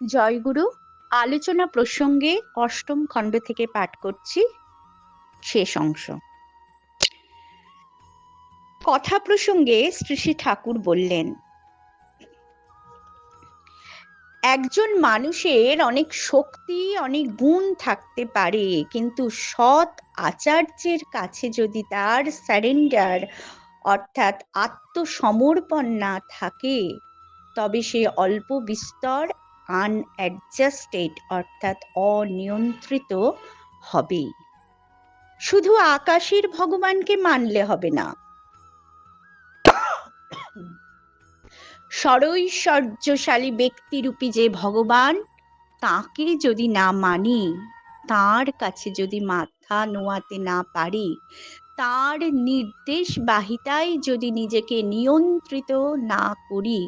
জয়গুরু, আলোচনা প্রসঙ্গে অষ্টম খণ্ড থেকে পাঠ করছি। শেষ অংশ। কথা প্রসঙ্গে শ্রী শ্রী ঠাকুর বললেন, একজন মানুষের অনেক শক্তি, অনেক গুণ থাকতে পারে, কিন্তু সৎ আচার্যের কাছে যদি তার স্যারেন্ডার অর্থাৎ আত্মসমর্পণ না থাকে, তবে সে অল্প বিস্তর আনঅ্যাডজাস্টেড অর্থাৎ অনিয়ন্ত্রিত হবেই শুধু আকাশের ভগবানকে মানলে হবে না। সরৈশ্বর্যশালী ব্যক্তিরূপী যে ভগবান, তাকে যদি না মানি, তার কাছে যদি মাথা নোয়াতে না পারি, তার নির্দেশ বাহিতায় যদি নিজেকে নিয়ন্ত্রিত না করি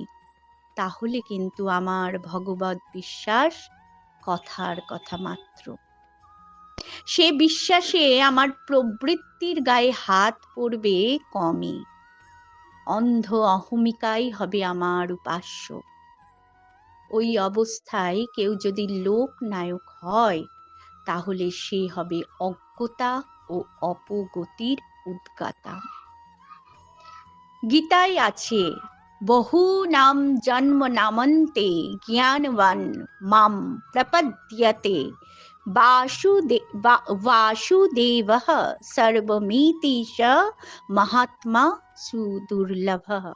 তাহলে কিন্তু আমার ভগবত বিশ্বাস কথার কথা মাত্র। সে বিশ্বাসে আমার প্রবৃত্তির গায়ে হাত পড়বে কমই। অন্ধ অহমিকাই হবে আমার উপাস্য। ওই অবস্থায় কেউ যদি লোক নায়ক হয়, তাহলে সে হবে অজ্ঞতা ও অপগতির উদ্গাতা। গীতায় আছে बहूनां जन्म नामन्ते ज्ञानवान् माम प्रपद्यते। वासुदेव वासुदेवः च महात्मा सुदुर्लभः।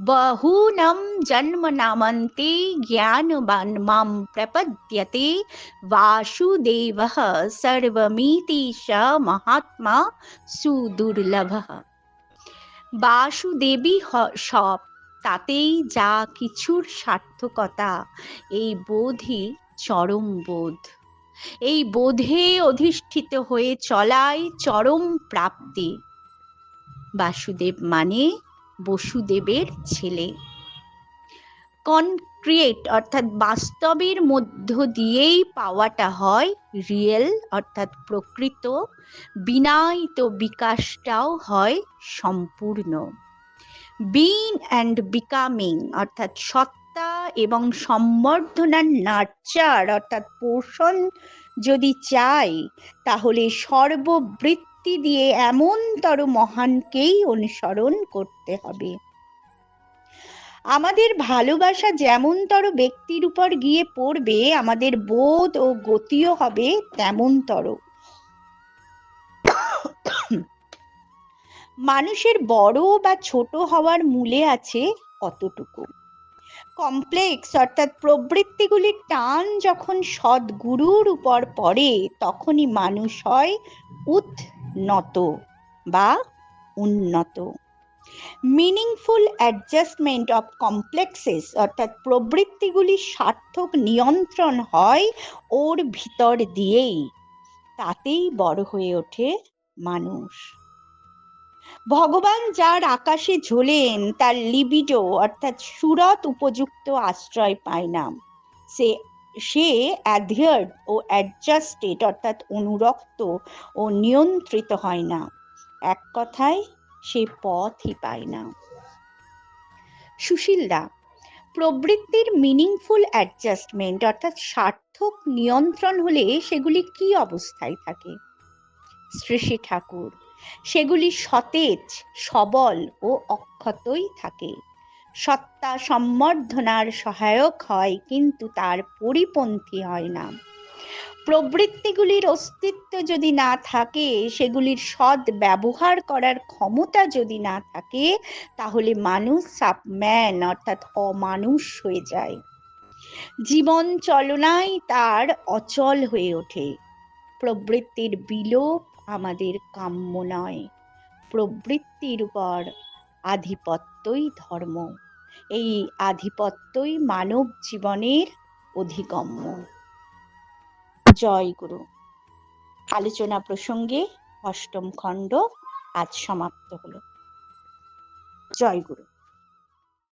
बहूनं जन्म नामन्ते ज्ञानवान् माँ प्रपद्यते। वासुदेवः सर्वमिति च महात्मा सुदुर्लभः। বাসুদেবী সব। তাতেই যা কিছুর সার্থকতা। এই বোধই চরম বোধ। এই বোধে অধিষ্ঠিত হয়ে চলাই চরম প্রাপ্তি। বাসুদেব মানে বসুদেবের ছেলে। কনক্রিয়েট অর্থাৎ বাস্তবের মধ্য দিয়েই পাওয়াটা হয় রিয়েল অর্থাৎ প্রকৃত, বিনায়িত বিকাশটাও হয় সম্পূর্ণ। বিন অ্যান্ড বিকামিং অর্থাৎ সত্তা এবং সম্বর্ধনার নার্চার অর্থাৎ পোষণ যদি চাই, তাহলে সর্ববৃত্তি দিয়ে এমনতর মহানকেই অনুসরণ করতে হবে। আমাদের ভালোবাসা যেমনতর ব্যক্তির উপর গিয়ে পড়বে, আমাদের বোধ ও গতিও হবে তেমনতর। মানুষের বড় বা ছোট হওয়ার মূলে আছে কতটুকু? কমপ্লেক্স অর্থাৎ প্রবৃত্তিগুলির টান যখন সদ্গুরুর উপর পড়ে, তখনই মানুষ হয় উন্নত বা উন্নত। মিনিংফুল অ্যাডজাস্টমেন্ট অফ কমপ্লেক্সেস অর্থাৎ প্রবৃত্তিগুলি সার্থক নিয়ন্ত্রণ হয় ওর ভিতর দিয়েই। তাতেই বড় হয়ে ওঠে মানুষ। ভগবান যার আকাশে ঝোলেন, তার লিবিডো, অর্থাৎ সুরত উপযুক্ত আশ্রয় পায় না। সে সে অ্যাধিয়ার্ড ও অ্যাডজাস্টেড অর্থাৎ অনুরক্ত ও নিয়ন্ত্রিত হয় না। এক কথায় সে পথই পায় না। সুশীলদা, প্রবৃত্তির মিনিংফুল অ্যাডজাস্টমেন্ট অর্থাৎ সার্থক নিয়ন্ত্রণ হলে সেগুলি কি অবস্থায় থাকে? শ্রী শ্রী ঠাকুর, সেগুলি সতেজ, সবল ও অক্ষতই থাকে। সত্তা সম্বর্ধনার সহায়ক হয়, কিন্তু তার পরিপন্থী হয় না। প্রবৃত্তিগুলির অস্তিত্ব যদি না থাকে, সেগুলির সৎ ব্যবহার করার ক্ষমতা যদি না থাকে, তাহলে মানুষ সাবম্যান, অর্থাৎ অমানুষ হয়ে যায়। জীবন চলনায় তার অচল হয়ে ওঠে। প্রবৃত্তির বিলোপ আমাদের কাম্য নয়। প্রবৃত্তির উপর আধিপত্যই ধর্ম। এই আধিপত্যই মানব জীবনের অধিগম্য। জয় গুরু। আলোচনা প্রসঙ্গে অষ্টম খণ্ড আজ সমাপ্ত হলো। জয় গুরু।